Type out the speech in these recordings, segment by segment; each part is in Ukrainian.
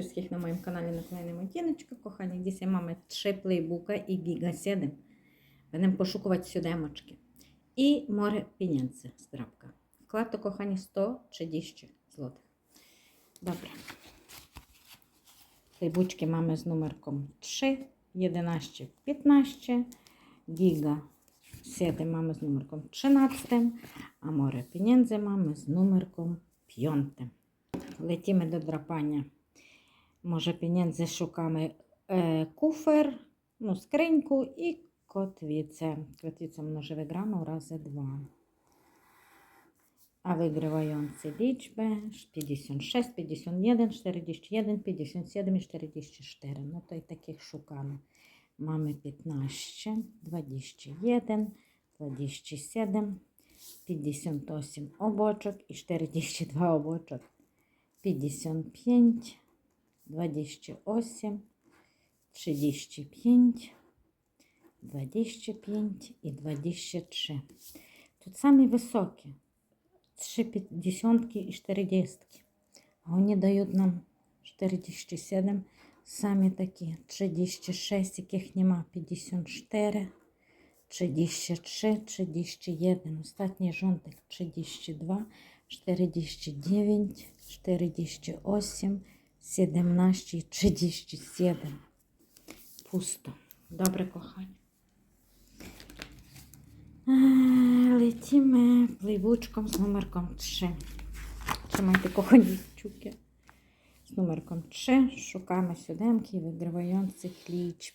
Witam serdecznie wszystkich na moim kanale Natalia Montіночка. Kochani, dzisiaj mamy trzy playbooka i Giga 7. Będziemy poszukiwać siódemочки. I море pieniędzy z drapka. Wkład to, kochani, 130 zł. Dobra. Playbooczki mamy z numerką 3, 11, 15. Giga 7 mamy z numerką 13, a море pieniędzy mamy z numerką 5. Lecimy do drapania. Może pieniędzy szukamy e, kufer, no skrzynku i kotwicę. Kotwicę mnoży wygraną razy 2. A wygrywający liczby 56, 51, 41, 57 i 44. No to i takich szukamy. Mamy 15, 21, 27, 58 обочок і 42 обочок. 55, 28, 35, 25 і 23. Тут самі високі. 3 п'ятдесятки і 40. А вони дають нам 47. Самі такі 36, яких нема 54. 33, 31, ostatni rządek 32, 49, 48, 17 i 37. Pusto. Dobre, kochani. Eee, Lecimy pливучком з номерком 3. Trzymajcie, kochani, kciuki. Z numerką 3 szukamy siódemki wygrywających liczb.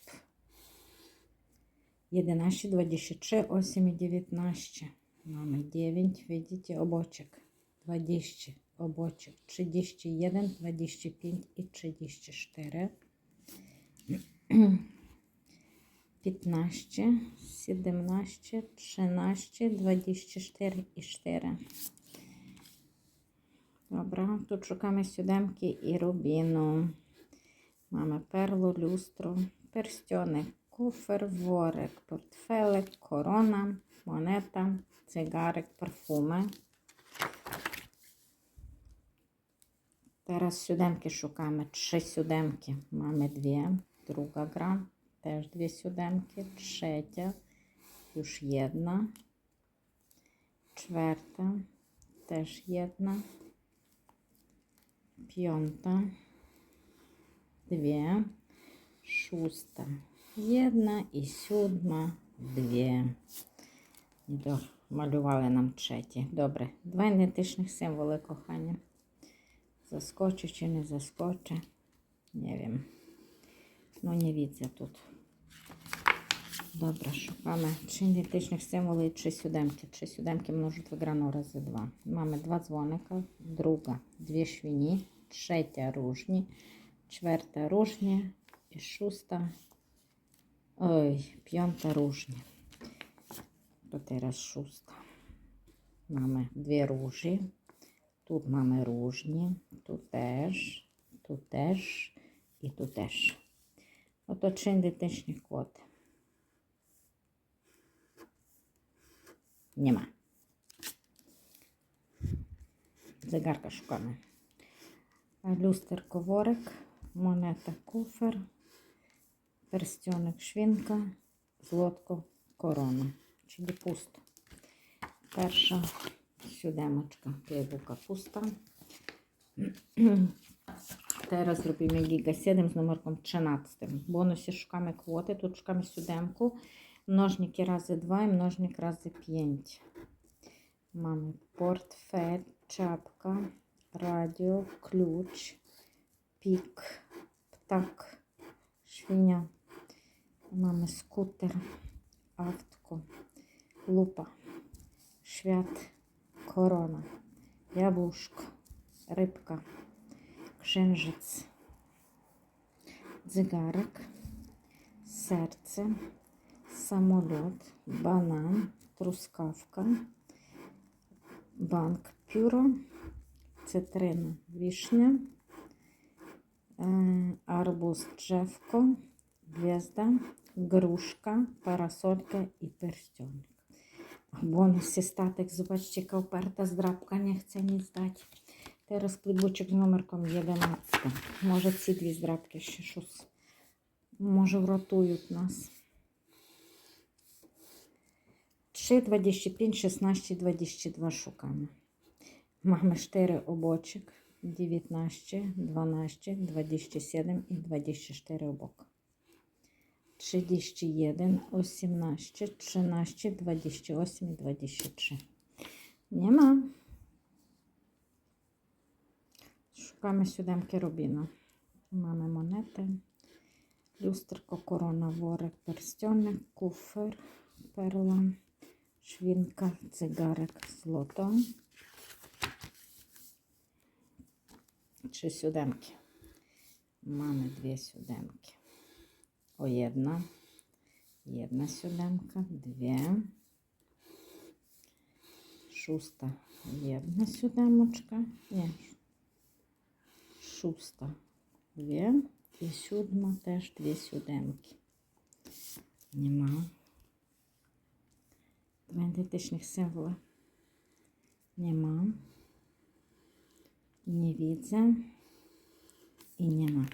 11, 23, 8 i 19. Mamy 9, widzicie, obочек. 20 obочек. 31, 25 i 34. 15, 17, 13, 24 i 4. Dobra, тут шукamy siódemki i rubinu. Mamy perlu, lustro, pierścionek, kufer, worek, portfelek, korona, moneta, cygarek, parfumy. Teraz siódemki szukamy. Trzy siódemki. Mamy dwie. Druga gra. Też dwie siódemki. Trzecia. Już jedna. Czwarta. Też jedna. Piąta. Dwie. Szósta. Jedna і сьома, дві. Малювали нам треті. Добре. Два ідентичних символи кохання. Заскоче чи не заскоче. Не wiem. Ну, не widzę тут. Добре, шукаємо три ідентичних символи і три сюдемки. Три сюдемки множить виграно рази два. Маємо два дзвоника, друга, дві швіні, третя ружні, четверта ружні і шоста Ой, piąta różnie. To teraz szósta. Mamy dwie róży. Różnie. Tu też. Tu też. I tu też. Oto trzy identyczne kwoty. Nie ma. Zegarka szukamy. Lusterko worek. Moneta kufer. Перстьоник швінка, злотко, корона. Czyli пусто. Перша сюдемочка, плейбука пуста. Teraz robimy Giga 7 z numerką 13. W bonusie szukamy kwoty, tu szukamy siódemku. Mnożniki razy 2 i mnożnik razy 5. Mamy portfel, czapka, radio, klucz, pik, ptak, świnia. Mamy skuter, автко, лупа, świat, korona, jabłuszko, rybka, księżyc, zegarek, serce, samolot, banan, truskawka, bank, pióro, cytryna, wiśnia, e, arbuz, drzewko, gwiazda, gruszka, parasolka i Bonus statek, zobaczcie, koperta z drapka nie chce nic dać. Зараз клубочок з номерком 11. Може ці дві здрабки ще щось. Може врятують нас. 3, 25, 16, 22 шукаємо. Mamy 4 обочок, 19, 12, 27 і 24 обок. 31, 18, 13, 28 і 23. Нема. Шукаємо сюдемки рубіну. Mamy монети. Люстерко, корона, ворик, перстьоник, куфер, перла, швінка, цигарик, злото. Чи сюдемки. Mamy дві сюдемки. О, jedna. Jedna siódemka, dwie. Szósta, jedna siódemeczka. Nie. Szósta, dwie. I siódma też dwie siódemki. Nie ma. Identycznych symboli. Nie ma. Nie widzę. I nie ma.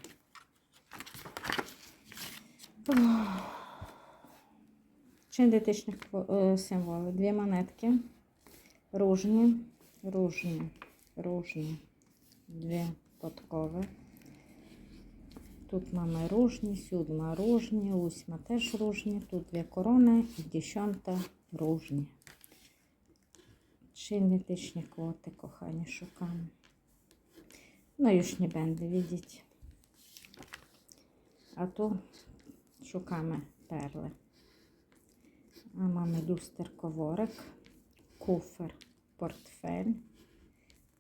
Чи ідентичних е, символів? Дві монетки. Ружні, ружні, ружні. Дві подкови. Тут маємо ружні, сюдма ружні, усьма теж ружні. Тут дві корони і десята ружні. Чи ідентичні квоти, кохані, шукаємо. Ну, już nie będę widzieć. A szukamy perły. A mamy worek, kufer, portfel,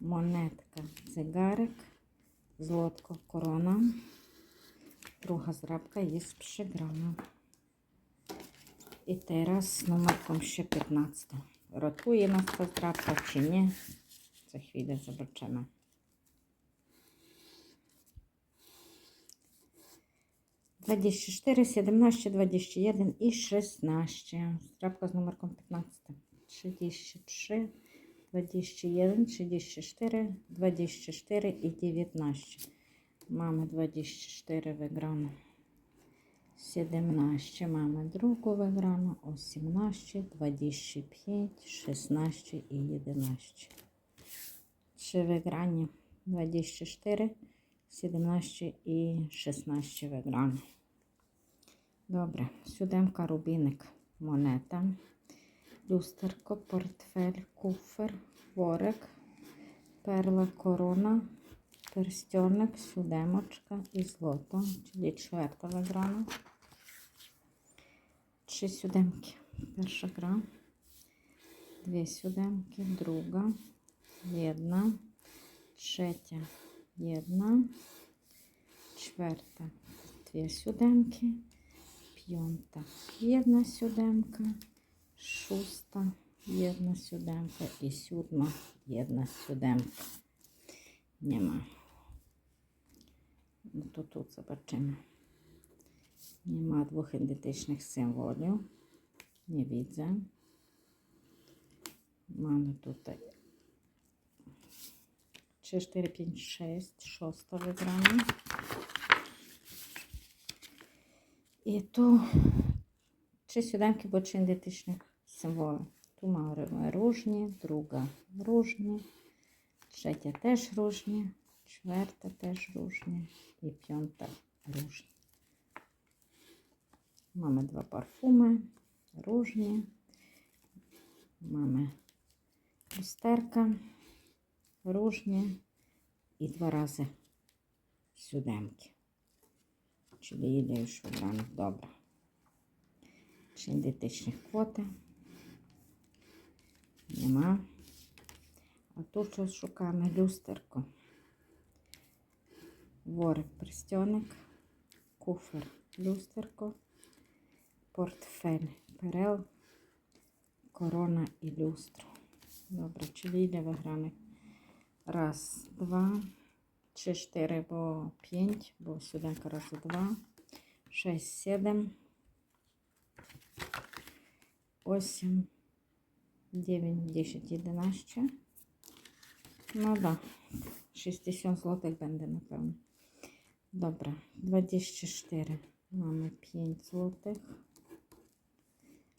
monetka, zegarek, złotko, korona. Druga zrabka jest przegrana. I teraz z numerką 15. Rotuje nas ta zdrabka czy nie? Za chwilę zobaczymy. Двадцять чотири, сімнадцять, двадцять один і шістнадцять. Страпка з номерком 15. 63, 21, 64, 24 і 19. Mamy 24 wygrane. 17 mamy drugą wygraną, 18, 25, 16 i 11. Trzy wygranie, 24, 17 і 16 wygrane. Добре, сюдемка, рубіник, монета, люстерко, портфель, куфер, ворик, перла, корона, перстьоник, сюдемочка і злото, czyli чверта виграна. Три сюдемки. Перша гра, дві сюдемки, друга, jedna, третя, jedna, czwarta, dwie siódemki, siódemka, szósta, jedna siódemka i siódma, jedna siódemka. Nie ma. No to tu zobaczymy. Nie ma dwóch identycznych symboli. Nie widzę. Mamy tutaj 3, 4, 5, 6, szósta wygrana. І ту сюдемки, бо чи ідентичних символів. Ту маємо ружні, друга ружні, третя теж ружні, четверта теж ружні і п'ята ружні. Mamy dwa parfumy, różnie. Mamy lusterka, różnie i dwa razy siódemki. Чи доїдаю швидранок? Добре. Чи дитичні квоти? Нема. А тут щось шукаємо люстерку. Ворик пристьоник, куфер люстерко, портфель перел, корона і люстро. Добре, чи вийде виграник? Раз, два. 3, 4, bo 5, bo 7 razy 2, 6, 7, 8, 9, 10, 11. No da, 60 zł będę na pewno. Dobra, 24, mamy 5 zł.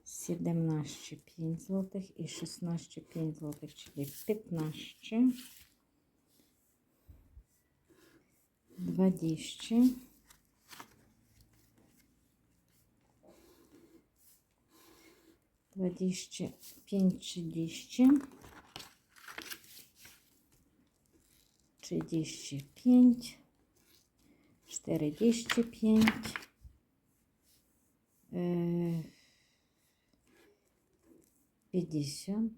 17, 5 zł i 16, 5 zł, czyli 15 dwadzieścia. Dwadzieścia pięć trzydzieści. Trzydzieści pięć. Czterdzieści pięć. E, pięćdziesiąt.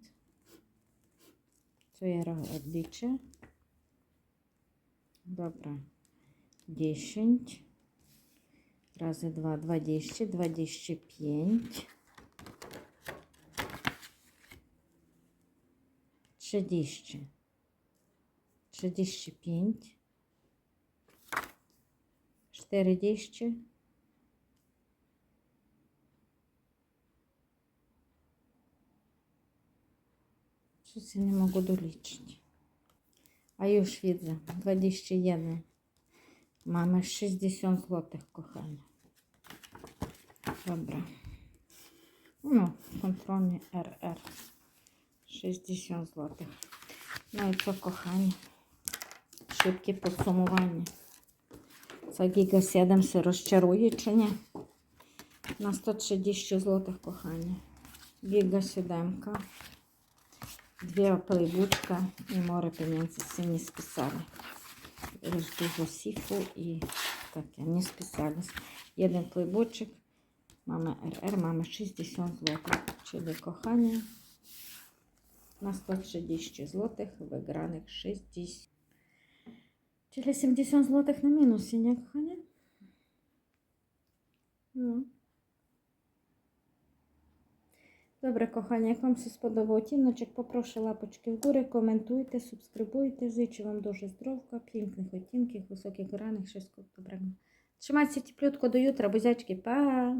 Co ja odliczę? Dobra. 10 razy 2 20 25 30 35 40 Wszyscy nie mogą doliczyć. A już widzę. 21 Mamy 60 zł, kochani. Dobra. No, kontrolnie RR. 60 zł. No i co, kochani? Szybkie podsumowanie. Co Giga 7 się rozczaruje, czy nie? Na 130 zł, kochani. Giga 7. Дві плейбучка і море пім'янці сині списали. Дуже сіфу і таке, не списались. Один плейбучик, мама РР, мама 60 злотих. Czyli kochanie, na 130 zł wygranych 60. Czyli 70 zł na minusie, nie kochanie? No. Добре, кохання, як вам все сподобав оттіночок, попрошу лапочки вгору, коментуйте, субскрибуйте. Зичу вам дуже здоров'я, пінкних оттінків, високих граних, щось добре. Тримайтеся тіплютко до ютра, бузячки, па!